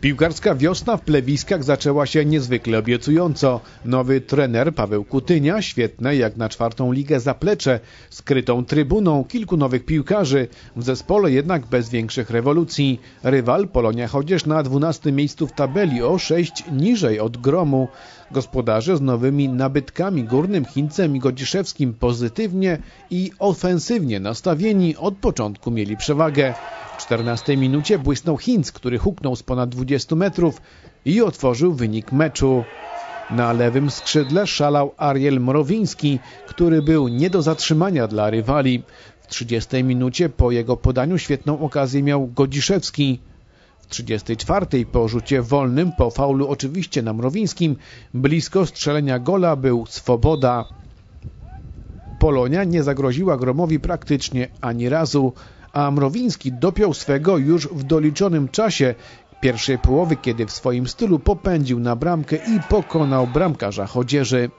Piłkarska wiosna w plewiskach zaczęła się niezwykle obiecująco. Nowy trener Paweł Kutynia, świetne jak na czwartą ligę zaplecze, skrytą trybuną, kilku nowych piłkarzy, w zespole jednak bez większych rewolucji. Rywal Polonia chociaż na 12 miejscu w tabeli o 6 niżej od gromu. Gospodarze z nowymi nabytkami Górnym, Chińcem i Godziszewskim pozytywnie i ofensywnie nastawieni od początku mieli przewagę. W 14 minucie błysnął Hinz, który huknął z ponad 20 metrów i otworzył wynik meczu. Na lewym skrzydle szalał Ariel Mrowiński, który był nie do zatrzymania dla rywali. W 30 minucie po jego podaniu świetną okazję miał Godziszewski. W 34 po rzucie wolnym, po faulu oczywiście na Mrowińskim, blisko strzelenia gola był Swoboda. Polonia nie zagroziła Gromowi praktycznie ani razu a Mrowiński dopiął swego już w doliczonym czasie pierwszej połowy, kiedy w swoim stylu popędził na bramkę i pokonał bramkarza Chodzieży.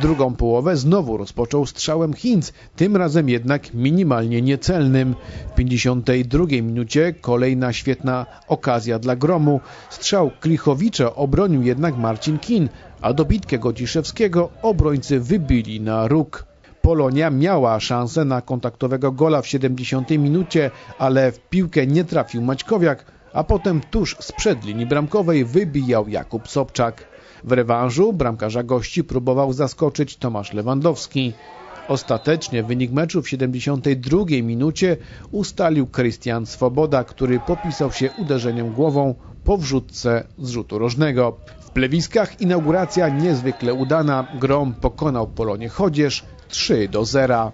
Drugą połowę znowu rozpoczął strzałem Hinz, tym razem jednak minimalnie niecelnym. W 52 minucie kolejna świetna okazja dla Gromu. Strzał Klichowicza obronił jednak Marcin Kin, a dobitkę Gociszewskiego obrońcy wybili na róg. Polonia miała szansę na kontaktowego gola w 70 minucie, ale w piłkę nie trafił Maćkowiak, a potem tuż sprzed linii bramkowej wybijał Jakub Sobczak. W rewanżu bramkarza gości próbował zaskoczyć Tomasz Lewandowski. Ostatecznie wynik meczu w 72 minucie ustalił Krystian Swoboda, który popisał się uderzeniem głową po wrzutce z rzutu rożnego. W plewiskach inauguracja niezwykle udana. Grom pokonał Polonię Chodzież 3 do 0.